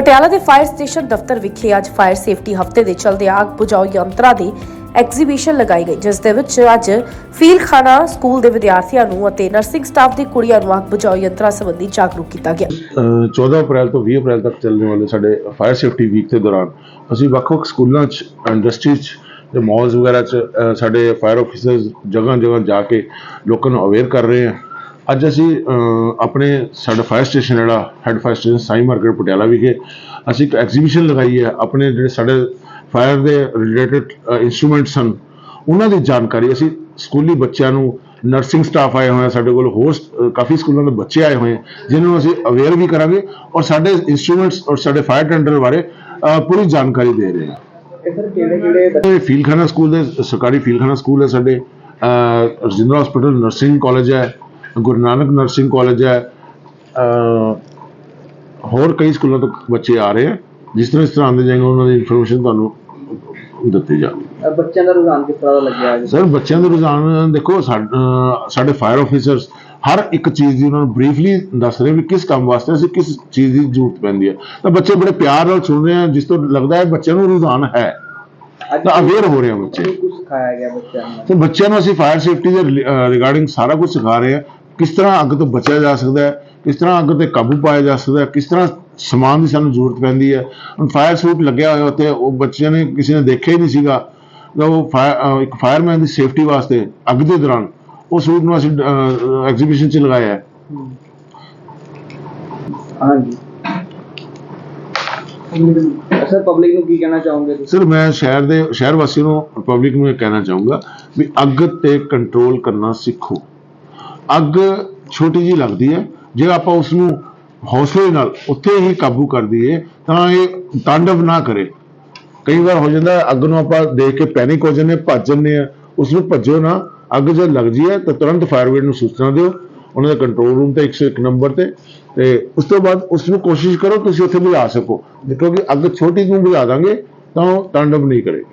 ਪਟਿਆਲਾ ਦੇ fire station ਦਫ਼ਤਰ ਵਿਖੇ ਅੱਜ ਫਾਇਰ ਸੇਫਟੀ ਹਫ਼ਤੇ ਦੇ ਚਲਦੇ ਆਗ ਬੁਝਾਊ ਯੰਤਰਾਂ ਦੀ ਐਗਜ਼ੀਬਿਸ਼ਨ ਲਗਾਈ ਗਈ ਜਿਸ ਦੇ ਵਿੱਚ ਅੱਜ ਫੀਲ ਸਕੂਲ ਦੇ ਵਿਦਿਆਰਥੀਆਂ ਨੂੰ ਅਤੇ ਨਰਸਿੰਗ ਸਟਾਫ ਦੀ ਕੁੜੀਆਂ ਨੂੰ ਆਗ ਬੁਝਾਊ ਯੰਤਰਾਂ ਸੰਬੰਧੀ ਜਾਗਰੂਕ ਕੀਤਾ ਗਿਆ। ਅ, 14 ਅਪ੍ਰੈਲ ਤੋਂ 20 ਅਪ੍ਰੈਲ ਤੱਕ ਚੱਲਣ ਵਾਲੇ ਸਾਡੇ ਫਾਇਰ ਸੇਫਟੀ ਵੀਕ ਦੇ ਦੌਰਾਨ ਅਸੀਂ ਵੱਖ-ਵੱਖ ਸਕੂਲਾਂ 'ਚ ਇੰਡਸਟਰੀ 'ਚ ਤੇ ਮਾਲਸ ਵਗੈਰਾ 'ਚ ਅ, ਸਾਡੇ ਫਾਇਰ ਆਫੀਸਰਸ ਜਗ੍ਹਾ ਜਗ੍ਹਾ ਜਾ ਕੇ ਲੋਕਾਂ ਨੂੰ ਅਵੇਅਰ ਕਰ ਰਹੇ ਹਾਂ। ਅੱਜ ਅਸੀਂ ਆਪਣੇ ਸਾਡਾ ਫਾਇਰ ਸਟੇਸ਼ਨ ਜਿਹੜਾ head fire station Sai market Patiala ਵਿਖੇ ਅਸੀਂ ਇੱਕ ਐਗਜ਼ੀਬਿਸ਼ਨ ਲਗਾਈ ਹੈ। ਆਪਣੇ ਜਿਹੜੇ ਸਾਡੇ ਫਾਇਰ ਦੇ ਰਿਲੇਟਡ ਇਨਸਟਰੂਮੈਂਟਸ ਹਨ ਉਹਨਾਂ ਦੀ ਜਾਣਕਾਰੀ ਅਸੀਂ ਸਕੂਲੀ ਬੱਚਿਆਂ ਨੂੰ ਨਰਸਿੰਗ ਸਟਾਫ ਆਏ ਹੋਏ ਆ ਸਾਡੇ ਕੋਲ ਹੋਸਟ ਕਾਫੀ ਸਕੂਲਾਂ ਦੇ ਬੱਚੇ ਆਏ ਹੋਏ ਜਿਨ੍ਹਾਂ ਨੂੰ ਅਸੀਂ ਅਵੇਅਰ ਵੀ ਕਰਾਂਗੇ ਔਰ ਸਾਡੇ ਇਨਸਟਰੂਮੈਂਟਸ ਔਰ ਸਾਡੇ ਫਾਇਰ ਟੈਂਡਰ ਬਾਰੇ ਪੂਰੀ ਜਾਣਕਾਰੀ ਦੇ ਰਹੇ ਹਾਂ। ਇਹ ਸਰ ਕਿਹੜੇ ਕਿਹੜੇ ਇਹ ਫੀਲਖਾਨਾ ਸਕੂਲ ਦੇ ਸਰਕਾਰੀ ਫੀਲਖਾਨਾ ਸਕੂਲ ਹੈ ਸਾਡੇ। ਅ, ਰਜਿੰਦਰਾ ਹਸਪੀਟਲ ਨਰਸਿੰਗ ਕਾਲਜ ਹੈ। ਗੁਰੂ ਨਾਨਕ ਨਰਸਿੰਗ ਕਾਲਜ ਹੈ ਹੋਰ ਕਈ ਸਕੂਲਾਂ ਤੋਂ ਬੱਚੇ ਆ ਰਹੇ ਆ ਜਿਸ ਤਰ੍ਹਾਂ ਇਸ ਤਰ੍ਹਾਂ ਆਉਂਦੇ ਜਾਏਗਾ ਉਹਨਾਂ ਦੀ ਇਨਫੋਰਮੇਸ਼ਨ ਤੁਹਾਨੂੰ ਦਿੱਤੀ ਅਹ ਬੱਚਿਆਂ ਦਾ ਰੁਝਾਨ ਕਿਸ ਤਰ੍ਹਾਂ ਦਾ ਲੱਗਿਆ ਹੈ ਸਰ ਬੱਚਿਆਂ ਦੇ ਰੁਝਾਨ ਦੇਖੋ ਸਾਡ- ਫਾਇਰ ਆਫੀਸਰਸ ਹਰ ਇੱਕ ਚੀਜ਼ ਦੀ ਉਹਨਾਂ ਨੂੰ ਬਰੀਫਲੀ ਦੱਸ ਰਹੇ ਵੀ ਕਿਸ ਕੰਮ ਵਾਸਤੇ ਅਸੀਂ ਕਿਸ ਚੀਜ਼ ਦੀ ਜ਼ਰੂਰਤ ਪੈਂਦੀ ਹੈ ਤਾਂ ਬੱਚੇ ਬੜੇ ਪਿਆਰ ਨਾਲ ਸੁਣ ਰਹੇ ਆ ਜਿਸ ਤੋਂ ਲੱਗਦਾ ਹੈ ਬੱਚਿਆਂ ਨੂੰ ਰੁਝਾਨ ਹੈ। ਤਾਂ ਅਵੇਅਰ ਹੋ ਰਹੇ ਆ ਬੱਚੇ। ਸਿਖਾਇਆ ਗਿਆ ਬੱਚਿਆਂ ਨੂੰ। ਤੇ ਬੱਚਿਆਂ ਨੂੰ ਅਸੀਂ ਫਾਇਰ ਸੇਫਟੀ ਦੇ ਰਿਗਾਰਡਿੰਗ ਸਾਰਾ ਕੁਝ ਸਿਖਾ ਰਹੇ ਹਾਂ ਕਿਸ ਤਰ੍ਹਾਂ ਅੱਗ ਤੋਂ ਬਚਿਆ ਜਾ ਸਕਦਾ ਹੈ ਕਿਸ ਤਰ੍ਹਾਂ ਅੱਗ ਤੇ ਕਾਬੂ ਪਾਇਆ ਜਾ ਸਕਦਾ ਹੈ ਕਿਸ ਤਰ੍ਹਾਂ ਸਮਾਨ ਦੀ ਸਾਨੂੰ ਜ਼ਰੂਰਤ ਪੈਂਦੀ ਹੈ। ਹੁਣ ਫਾਇਰ ਸੂਟ ਲੱਗਿਆ ਹੋਇਆ ਉੱਤੇ ਉਹ ਬੱਚਿਆਂ ਨੇ ਕਿਸੇ ਨੇ ਦੇਖਿਆ ਹੀ ਨਹੀਂ ਸੀਗਾ। ਉਹ ਫਾਇਰ ਇੱਕ ਫਾਇਰਮੈਨ ਦੀ ਸੇਫਟੀ ਵਾਸਤੇ ਅੱਗ ਦੇ ਦੌਰਾਨ ਉਹ ਸੂਟ ਨੂੰ ਅਸੀਂ ਐਗਜ਼ੀਬਿਸ਼ਨ 'ਚ ਲਗਾਇਆ ਹੈ। ਹਾਂਜੀ। ਸਰ ਪਬਲਿਕ ਨੂੰ ਕੀ ਕਹਿਣਾ ਚਾਹੋਗੇ ਸਰ ਮੈਂ ਸ਼ਹਿਰ ਦੇ ਸ਼ਹਿਰ ਵਾਸੀਆਂ ਨੂੰ ਪਬਲਿਕ ਨੂੰ ਇਹ ਕਹਿਣਾ ਚਾਹੂੰਗਾ ਵੀ ਅੱਗ ਤੇ ਕੰਟਰੋਲ ਕਰਨਾ ਸਿੱਖੋ। ਅੱਗ ਛੋਟੀ ਜੀ ਲੱਗਦੀ ਹੈ। ਜੇ ਆਪਾਂ ਉਸ ਨੂੰ ਹੌਸਲੇ ਨਾਲ ਉੱਥੇ ਹੀ ਕਾਬੂ ਕਰ ਦਈਏ ਤਾਂ ਇਹ ਤਾਂਡਵ ਨਾ ਕਰੇ। ਕਈ ਵਾਰ ਹੋ ਜਾਂਦਾ ਅੱਗ ਨੂੰ ਆਪਾਂ ਦੇਖ ਕੇ ਪੈਨਿਕ ਹੋ ਜਾਂਦੇ ਹਾਂ, ਭੱਜ ਜਾਂਦੇ ਆ ਉਸ ਨੂੰ ਭੱਜੋ ਨਾ। ਅੱਗ ਜਦ ਲੱਗਦੀ ਹੈ ਤਾਂ ਤੁਰੰਤ ਫਾਇਰ ਬ੍ਰਿਗੇਡ ਨੂੰ ਸੂਚਨਾ ਦਿਓ। ਉਹਨਾਂ ਦੇ ਕੰਟਰੋਲ ਰੂਮ ਤੇ 101 ਨੰਬਰ ਤੇ। ਤੇ ਉਸ ਤੋਂ ਬਾਅਦ ਉਸ ਨੂੰ ਕੋਸ਼ਿਸ਼ ਕਰੋ ਤੁਸੀਂ ਉੱਥੇ ਬੁਝਾ ਸਕੋ। ਕਿਉਂਕਿ ਅੱਗ ਛੋਟੀ ਨੂੰ ਬੁਝਾ ਦਾਂਗੇ ਤਾਂ ਉਹ ਤਾਂਡਵ ਨਹੀਂ ਕਰੇਗੀ